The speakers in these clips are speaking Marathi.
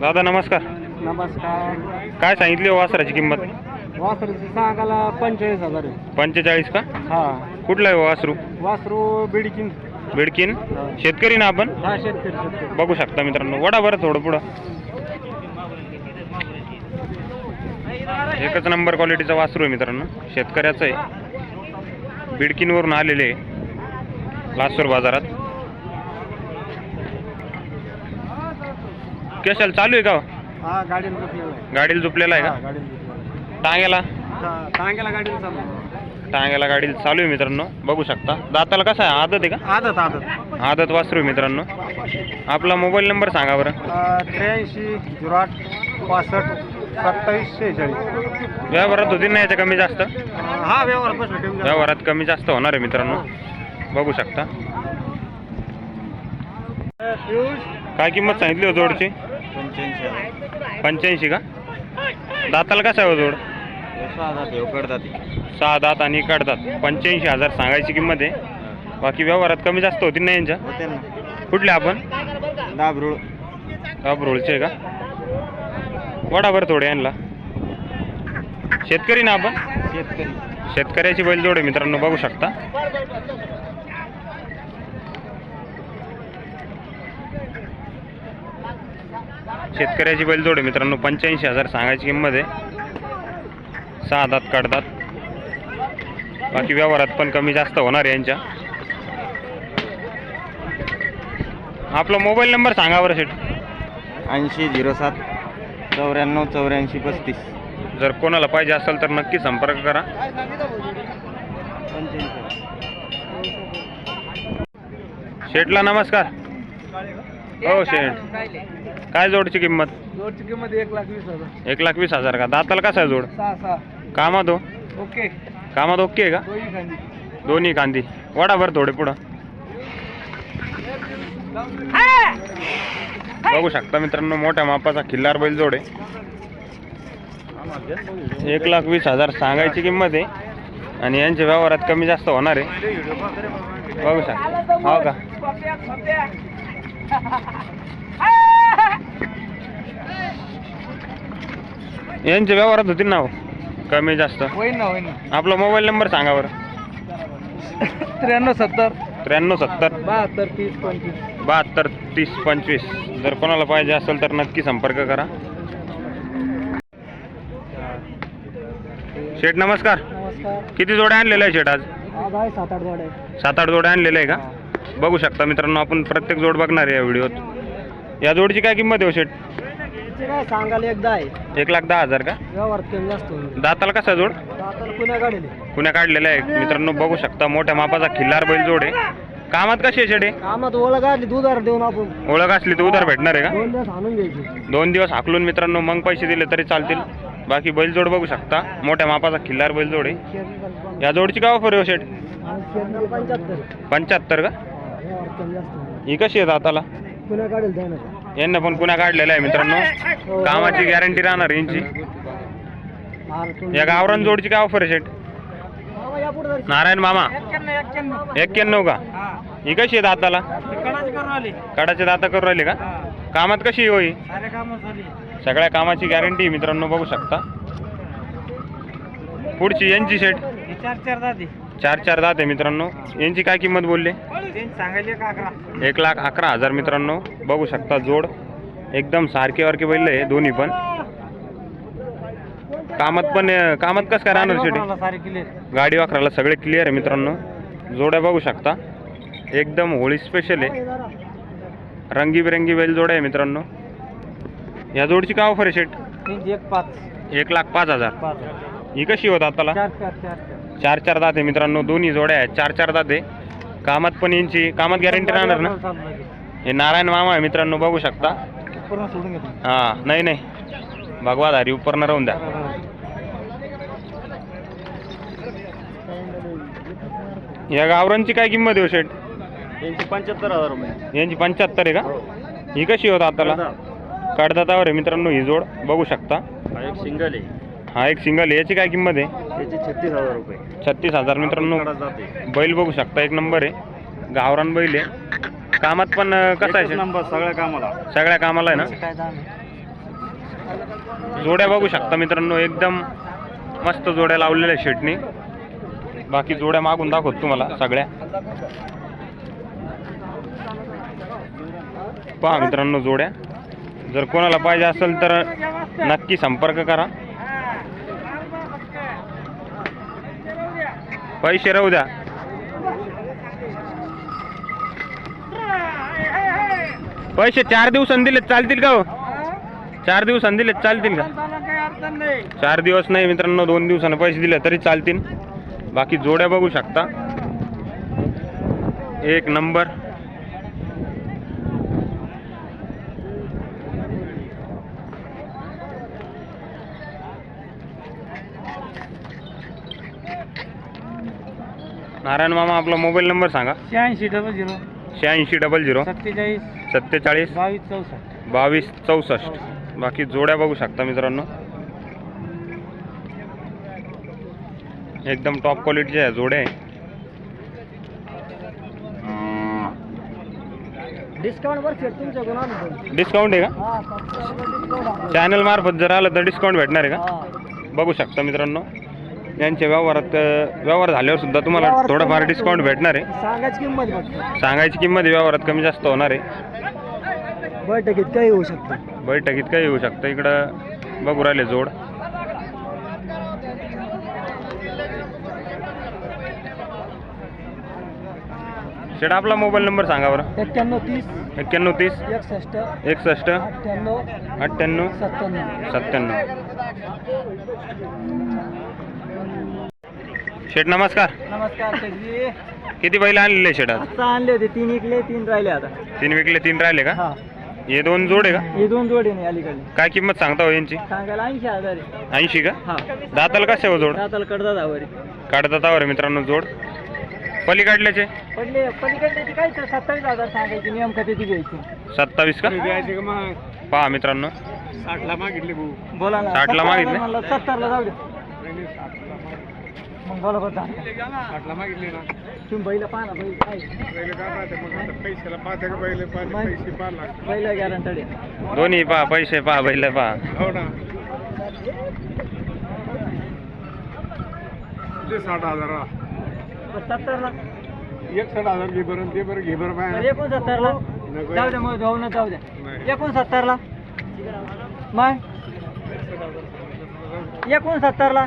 दादा नमस्कार. नमस्कार. काय सांगितली हो वासराची किंमत? वासरूची सांगायला पंचेचाळीस हजार आहे. पंचेचाळीस का? हा. कुठला आहे हो वासरू? वासरू बिडकिन. बिडकीन? शेतकरी ना आपण? हा शेतकरी शेतकरी. बघू शकता मित्रांनो. वडा बरं थोडं पुढं. एकच नंबर क्वालिटीचा वासरू आहे मित्रांनो. शेतकऱ्याचं आहे. बिडकीनवरून आलेले आहे. लासूर बाजारात. कशाला चालू आहे का? हो? गाडीला रुपयाला आहे. गाडीला झोपलेला आहे हा, का गाडीला टांग्याला आहे. टांग्याला गाडीला चालू आहे. टांग्याला गाडीला चालू आहे मित्रांनो. बघू शकता. दाताला कसा आहे? आदत आहे का? आदत आदत. आदत वासरू आहे मित्रांनो. आपला मोबाईल नंबर सांगा बरं. त्र्याऐंशी झिरो आठ पासष्ट सत्तावीस शेहेचाळीस. व्यवहारात होती ना याच्या कमी जास्त? हा व्यवहार. व्यवहारात कमी जास्त होणार आहे मित्रांनो. बघू शकता. काय किंमत सांगितली हो जोडची? पंच्याऐंशी का? दाताला कसा आहे हो जोड? सहा दात आणि काढतात पंच्याऐंशी हजार सांगायची किंमत आहे. बाकी व्यवहारात कमी जास्त होती ना यांच्या? होते ना कुठले आपण? दाबरूळ रोलचे का? वडा बरं थोडे यांना. शेतकरी ना आपण? शेतकरी. शेतकऱ्याची बैलजोड आहे मित्रांनो बघू शकता. शेतकऱ्याची बैलजोड आहे मित्रांनो पंच्याऐंशी हजार सांगायची किंमत आहे. सहा दात काढतात बाकी व्यवहारात पण कमी जास्त होणार आहे यांच्या. आपला मोबाईल नंबर सांगा बरं शेट ऐंशी झिरो सात चौऱ्याण्णव चौऱ्याऐंशी पस्तीस. जर कोणाला पाहिजे असेल तर नक्की संपर्क करा. शेठला नमस्कार. हो शेठ. काय जोडची किंमत? जोडची किंमत एक लाख वीस हजार. एक लाख वीस हजार का? दाताला कसा आहे जोड? सहा सहा. कामात हो? ओके. कामात ओके आहे का? दोन्ही खांदी. दोन्ही कांदी वडाभर थोडे पुढं. बघू शकता मित्रांनो मोठ्या मापाचा खिल्लार बैल जोड आहे. एक लाख वीस हजार सांगायची किंमत आहे. आणि यांच्या व्यवहारात कमी जास्त होणार आहे. बघू शकता. हो का? यांच्या व्यवहारात होतील ना हो कमी जास्त. होईन ना होईन आपला मोबाईल नंबर सांगा बरं. त्र्याण्णव सत्तर. त्र्याण्णव सत्तर. बहात्तर तीस पंचवीस. बहात्तर तीस पंचवीस. जर कोणाला पाहिजे असेल तर नक्की संपर्क करा. शेठ नमस्कार. नमस्कार. किती जोड्या आणलेल्या आहे शेठ आज? आज आहे सात आठ जोड आहे सात आठ जोड्या आणलेल्या आहे का? बघू शकता मित्रांनो आपण प्रत्येक जोड बघणार आहे या व्हिडिओत. या जोडची काय किंमत आहे हो शेठ? तिचे काय सांगायला एकदा आहे? एक लाख दहा हजार का? व्यवहार दाताला कसा जोड? आता कुण्या काढलेला. आहे. मित्रांनो बघू शकता मोठ्या मापाचा खिल्लार बैल जोड आहे. कामात कशी आहे हे? कामात ओळख आली दुधार देऊन आपण. ओळख असली तर उधार भेटणार आहे का? दोन दिवस आणून घ्यायची. दोन दिवस हाकलून मित्रांनो मग पैसे दिले तरी चालतील. बाकी बैलजोड बघू शकता. मोठ्या मापाचा खिल्लार बैलजोड आहे. या जोडची काय ऑफर आहे हो शेठ पंच्याहत्तर. पंच्याहत्तर का? व्यवहार ही कशी आहे दाताला? द्या ना यांना पण कुणा काढलेला आहे मित्रांनो. कामाची गॅरंटी राहणार यांची. या गावरान जोडची काय ऑफर आहे शेठ? नारायण मामा. एक्क्याण्णव का? ही कशी आहे दाताला? कडाचे दाता करू राहिले का? कामात कशी होई? सगळ्या कामाची गॅरंटी मित्रांनो बघू शकता. पुढची यांची शेट चार चार दादी चार चार दात आहे मित्रांनो. यांची काय किंमत बोलले? एक लाख अकरा हजार मित्रांनो. बघू शकता जोड. एकदम सारखे वारखे बैल आहे दोन्ही पण. कामात पण कामात कसं काय राहणार शेटी गाडी वाकराला सगळे क्लिअर आहे मित्रांनो. जोड्या बघू शकता. एकदम होळी स्पेशल आहे. रंगीबिरंगी बैल जोड्या आहे मित्रांनो. या जोडची काय ऑफर आहे शेट एक पाच. एक लाख पाच हजार. ही कशी होत आताला? चार चार दात मित्रांनो दोन्ही जोड्या आहेत. चार चार दात. कामात पण यांची कामात गॅरंटी राहणार ना? हे नारायण मामा आहे मित्रांनो बघू शकता. हा नाही नाही. भगवा धारी उपरनं राहून द्या. या गावरांची काय किंमत आहे हो शेट यांची पंच्याहत्तर हजार रुपये. यांची पंच्याहत्तर आहे का? ही. कशी होत आताला कडदातावर आहे मित्रांनो ही जोड. बघू शकता. हा एक सिंगल आहे. हा एक सिंगल याची काय किंमत आहे? छत्तीस हजार रुपये. छत्तीस हजार. मित्रांनो जाते बैल बघू शकता एक नंबर आहे. गावरान बैल आहे. कामात पण अं, कसं आहे? नंबर सगळ्या कामाला. सगळ्या कामाला आहे ना? काय दाम आहे? जोड्या बघू शकता मित्रांनो एकदम मस्त जोड्या लावलेल्या आहे शेटनी. बाकी जोड्या मागून दाखवतो तुम्हाला सगळ्या. पहा मित्रांनो जोड्या. जर कोणाला पाहिजे असेल तर नक्की संपर्क करा. पैसे राहू द्या. पैसे चार दिवसांनी दिले चालतील का हो? चार दिवसांनी दिले चालतील का? चार दिवस नाही मित्रांनो दोन दिवसानं पैसे दिले तरी चालतील. बाकी जोड्या बघू शकता. एक नंबर. नारायण मामा आपला मोबाईल नंबर सांगा. शहाऐंशी डबल झिरो. शहाऐंशी डबल झिरो. सत्तेचाळीस. सत्तेचाळीस. बावीस चौसष्ट. बावीस चौसष्ट. बाकी जोड्या बघू शकता मित्रांनो. एकदम टॉप क्वालिटीच्या आहे जोड्या आहे. डिस्काउंट डिस्काउंट आहे का? चॅनल मार्फत जर आलं तर डिस्काउंट भेटणार आहे का? बघू शकता मित्रांनो. यांच्या व्यवहारात व्यवहार झाल्यावर सुद्धा तुम्हाला थोडंफार डिस्काउंट भेटणार आहे. सांगायची किंमत फक्त सांगायची किंमत आहे, व्यवहारात कमी जास्त होणार आहे. बैठकीत काही होऊ शकतं. बैठकीत काही येऊ शकतं. इकडं बघू राहिले जोड. शेट आपला मोबाईल नंबर सांगा बरं. एक्क्याण्णव तीस एक्क्याण्णव तीस. एकसष्ट एकसष्ट. अठ्ठ्याण्णव अठ्ठ्याण्णव. सत्त्याण्णव. सत्त्याण्णव. शेठ नमस्कार. नमस्कार शेठजी किती बैल आणलेले शेट आज? आत्ता आणले होते तीन इकले तीन राहिले आता. तीन विकले तीन राहिले का? हा. हे दोन जोड आहे का? हे दोन जोडे नाही अलीकडे काय किंमत सांगता हो यांची? सांगायला ऐंशी हजार आहे. ऐंशी का? हा. दाताला कसे हो जोड? दाताला कडदा दावर काढदातावर आहे मित्रांनो जोड. पलीकडल्याचे? पडले पलीकडे काय तर सत्तावीस हजार सांगायची नियम का त्याची घ्यायची. सत्तावीस का? घ्यायची का मग? पहा मित्रांनो. साठला मागितले भाऊ. बोला ना साठला 70 मागितले? म्हणलं, सत्तरला जाऊ दे. बोला मागितले. ना. तुम्ही बैल पाहा ना बैल काय? पहिले काय पाहते? मग आता पैशाला पाहते का पहिले पाहते मग? पैसे पाहा लागते बैल गॅरंटेड दोन्ही पहा पैसे पहा बैल पहा. हो ना. ते साठ हजार. सत्तरला एक साठ हजार घे बरं ते बरं घे बरं एकोणसत्तरला. जाऊ दे मग जाऊ ना जाऊ द्या. एकोणसत्तरला मग? एकोणसत्तरला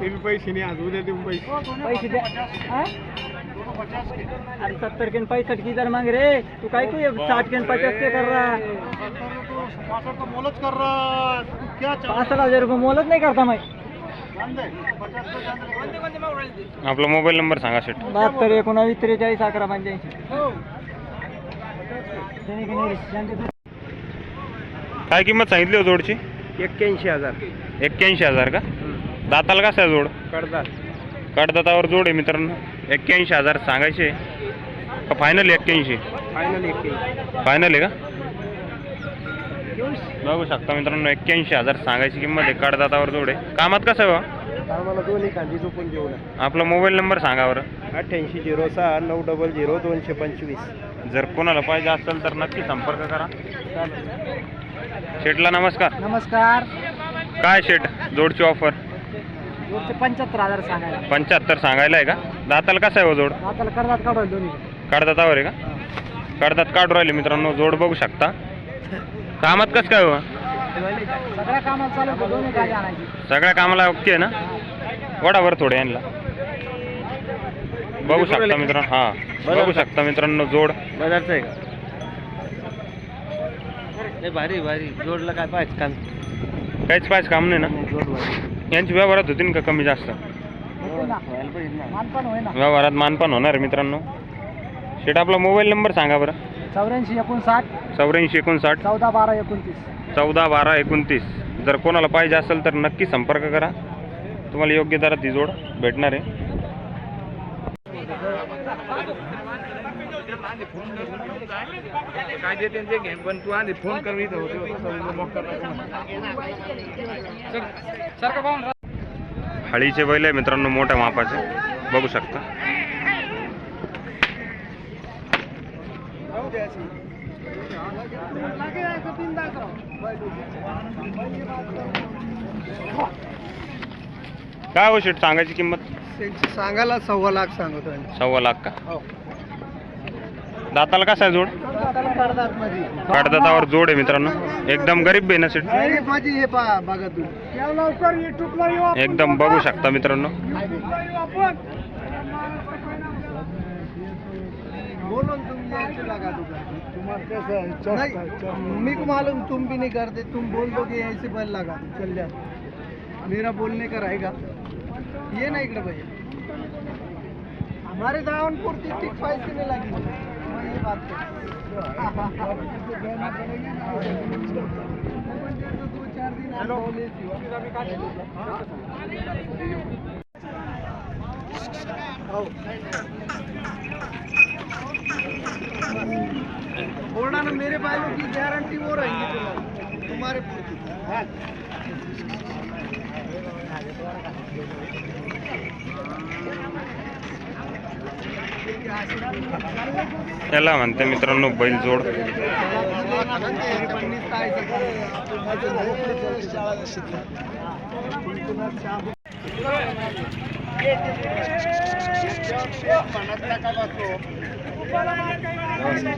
ते बी पैसे नाही आज उद्या देऊन पैसे. पैसे द्या. हा? अरे सत्तर केन पैसठ की जर मांग रे तू काय तू साठ केन पचास के कर रहा? मोलच कर रहा क्या पाच हजार रुपये मोलच नाही करता मग आपला मोबाईल नंबर सांगा शेट बहात्तर एकोणावीस त्रेचाळीस अकरा पंच्याऐंशी. काय किंमत सांगितली हो जोडची? एक्क्याऐंशी हजार. एक्क्याऐंशी हजार का? दाताला कसा आहे जोड? कडतात कडदातावर जोड आहे मित्रांनो. एक्क्याऐंशी हजार सांगायचे. का फायनल एक्क्याऐंशी. फायनल फायनल आहे का? बघू शकता मित्रांनो एक्क्याऐंशी हजार सांगायची किंमत आहे. कडदातावर जोड आहे. कामात कसं आहे बा आम्हाला दोन्ही झोपून आपला मोबाईल नंबर सांगा बरं. अठ्ठ्याऐंशी झिरो सहा नऊ डबल झिरो दोनशे पंचवीस. जर कोणाला पाहिजे असेल तर नक्की संपर्क करा. शेटला नमस्कार. नमस्कार. काय शेट? जोडची ऑफर पंच्याहत्तर हजार सांगायला. पंच्याहत्तर सांगायला आहे का? दाताला कसं आहे हो जोड? काढून दोन्ही. कडदातावर आहे का? कडदात काढू राहिले मित्रांनो जोड बघू शकता. कामात कसं काय हो? सगळ्या कामाला चालू होतं, दोन्ही गाडी आणायची. सगळ्या कामाला ओके आहे ना? वडावर थोडे यांना. बघू शकता मित्रांनो हा. बघू. शकता मित्रांनो जोड. बाजारचं आहे का? नाही भारी भारी. जोडला काय पाहिजे काम? काहीच पाहिजे काम नाही ना? जोड भारी. यांची व्यवहारात होती का कमी जास्त? व्यवहारात मानपान होणार आहे मित्रांनो. शेट आपला मोबाईल नंबर सांगा बरं. चौऱ्याऐंशी एकोणसाठ चौऱ्याऐंशी एकोणसाठ. चौदा बारा एकोणतीस. चौदा बारा एकोणतीस. जर कोणाला पाहिजे असेल तर नक्की संपर्क करा. तुम्हाला योग्य दरात ही जोड भेटणार आहे. काय देते ते घे पण तू आधी फोन कर इथं होतो हळीचे बैल आहे मित्रांनो मोठ्या मापाचे. बघू शकता. काय हो शेट सांगायची किंमत? त्यांची सांगायला सव्वा लाख सांगतो सव्वा लाख का? दाताला कसा आहे जोड कडदातावर जोड आहे मित्रांनो एकदम गरीब आहे हे बघा एकदम बघू शकता मित्रांनो मी मालूम तुम भी नहीं करते तुम बोल दो ऐसे बैल लगा चल जा मेरा बोलने का रहेगा ये ना इकडे भाई हमारे दावनपुर की ठीक पैसे नहीं लगी बोला ना मेरे बैलों की गारंटी वो रहेंगी तुम्हारी तुम्हारे पुर याला म्हणते मित्रांनो बैल जोड.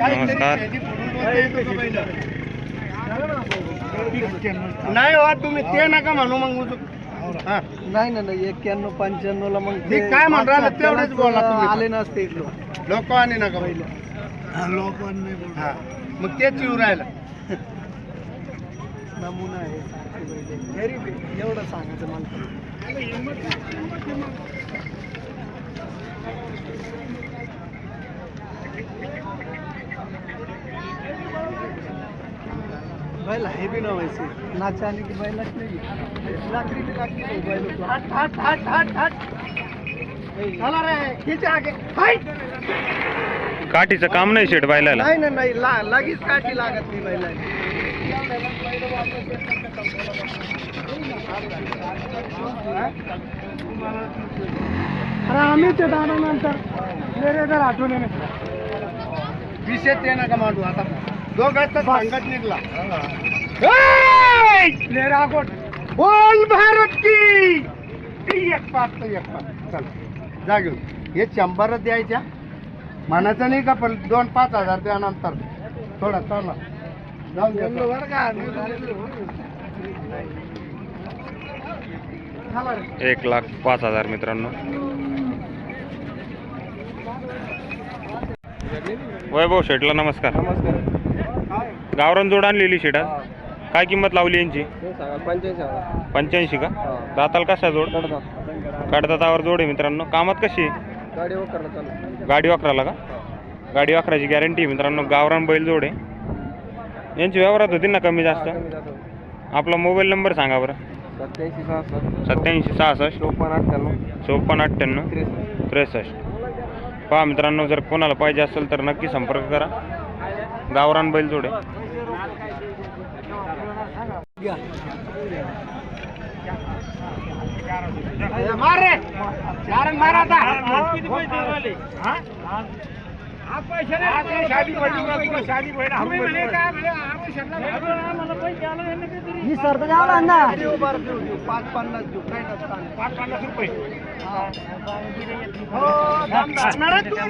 नमस्कार. नाही हो तुम्ही ते नका म्हणू मग नाही ना नाही एक्क्याण्णव पंच्याण्णव ला मग मी काय म्हणून राहिलो तेवढंच बोला तुम्ही. आले नसते इकडं लोकांनी नका पहिले. लोकांनी हा. मग तेच येऊ राहिलं. नमुना आहे. गरीब आहे, एवढं सांगायचं मला बैल है भी ना वैसे नाचाने की बैल नहीं. लाकड़ी हो हट हट हट हट हट चला रे खींच आगे. हाइट काठीचं काम नाही शेट बैलाला. नाही ना नाही. ला लगेच काठी लागत नाही बैलाला. अरे आम्ही ते मेरे इधर आठवण विषय ते नका मांडू आता. दोघांचा सांगत निघला. मेरा गोट बोल भारत की! एक पाच तर एक पाच. चल जा घेऊन. हे शंभरच द्यायच्या. म्हणायचं नाही का पण दोन पाच हजार त्यानंतर थोडा चला जाऊन. बरं का. एक लाख पाच हजार मित्रांनो. वैभव शेटला नमस्कार. गावरान जोड आणलेली शेट आज काय किंमत लावली यांची? पंच्याऐंशी का? दाताला कसा जोड? कडदातावर जोड आहे मित्रांनो. कामात कशी आहे? गाडी वाकराला का? गाडी वाकराची गॅरंटी आहे मित्रांनो. गावरान बैल जोड आहे. यांची व्यवहारात होती ना कमी जास्त? आपला मोबाईल नंबर सांगा बरं. सत्याऐंशी सहासष्ट. सत्याऐंशी सहासष्ट. चोपन्न अठ्ठ्याण्णव. चोपन्न अठ्ठ्याण्णव. त्रेसष्ट. पहा मित्रांनो जर कोणाला पाहिजे असेल तर नक्की संपर्क करा. गावरान बैल जोडे मार. रे चारण मार आता. किती पैसे झाले? हा? काय सर्द जावला ना देऊ पाच पन्नास देऊ. नसतं पाच पन्नास रुपये. हो.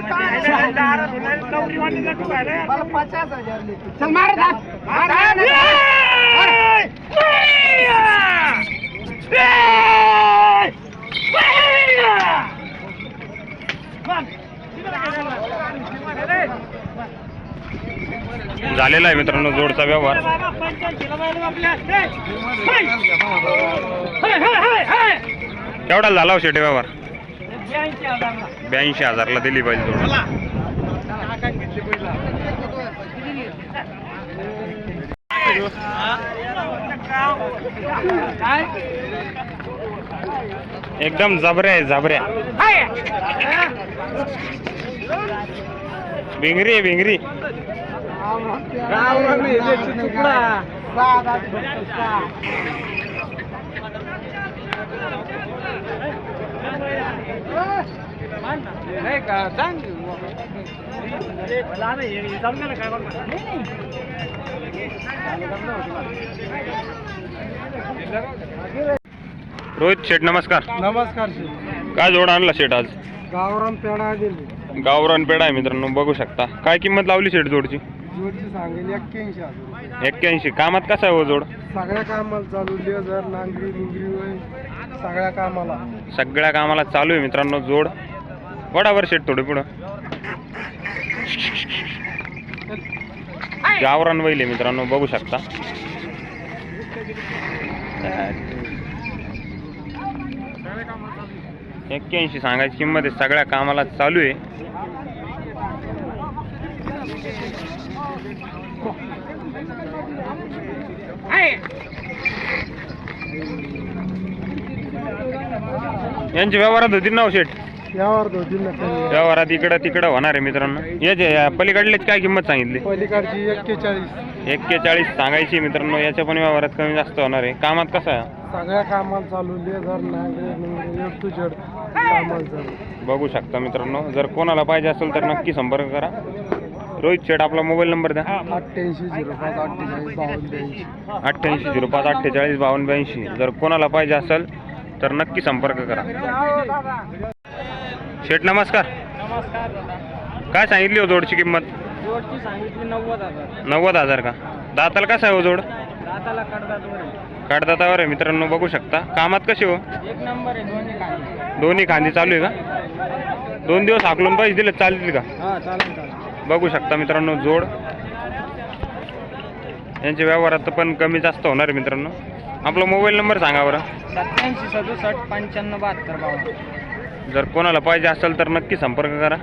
काय? पचास हजार लेते चल मार आता. मार, मार, झालेला आहे मित्रांनो जोडचा व्यवहार. केवढा झाला हो शेटे व्यवहार? ब्याऐंशी हजारला दिली पाहिजे जोड एकदम जबऱ्या आहे जबऱ्या भिंगरी आहे भिंगरी. रोहित शेठ नमस्कार. नमस्कार काय जोड आणला शेठ आज? गावरान पेढा दिली. गावरान पेडा आहे मित्रांनो बघू शकता. काय किंमत लावली शेठ जोडची? जोडची सांगेल एक्क्याऐंशी हजार. एक्क्याऐंशी. कामात कसा आहे हो जोड? सगळ्या कामाला चालू लेझर नांगरी वय सगळ्या कामाला. सगळ्या कामाला चालू आहे मित्रांनो जोड. वडावर शेट थोडे पुढं. गावरान बैल आहे मित्रांनो बघू शकता. एक्क्याऐंशी सांगायची किंमत आहे. सगळ्या कामाला चालू आहे. यांची व्यवहारात होती नऊ हो शेठ? यावर दोन ना व्यवहारात इकडं तिकडं होणार आहे मित्रांनो. याचे या पलीकडल्याची काय किंमत सांगितली? पलीकडची एक्केचाळीस. एक्केचाळीस सांगायची मित्रांनो. याच्या पण व्यवहारात कमी जास्त होणार आहे. कामात कसं आहे? सगळ्या कामाला चालू लेझर नांगरी मुंगरी एक टू झेड कामाला चालू बघू शकता मित्रांनो. जर कोणाला पाहिजे असेल तर नक्की संपर्क करा. रोहित शेठ आपला मोबाईल नंबर द्या. अठ्ठ्याऐंशी झिरो पाच अठ्ठेचाळीस बावन्न ब्याऐंशी. अठ्ठ्याऐंशी झिरो पाच अठ्ठेचाळीस बावन्न ब्याऐंशी. जर कोणाला पाहिजे असेल तर नक्की संपर्क करा. शेठ नमस्कार. नमस्कार काय सांगितली हो जोडची किंमत? जोडची सांगितली नव्वद हजार. नव्वद हजार का? दाताला कसा आहे हो जोड? दाताला कडदात काढदातावर आहे मित्रांनो बघू शकता. कामात कशी हो? एक नंबर आहे दोन्ही खांदी चालू आहे का? दोन दिवस हाकलून पैसे दिले चालतील का? हा चालेल चालेल. बघू शकता मित्रांनो जोड. यांच्या व्यवहारात पण कमी जास्त होणार आहे मित्रांनो. आपला मोबाईल नंबर सांगा बरं. सत्याऐंशी सदुसष्ट पंच्याण्णव बहात्तर बावन्न. जर कोणाला पाहिजे असेल तर नक्की संपर्क करा.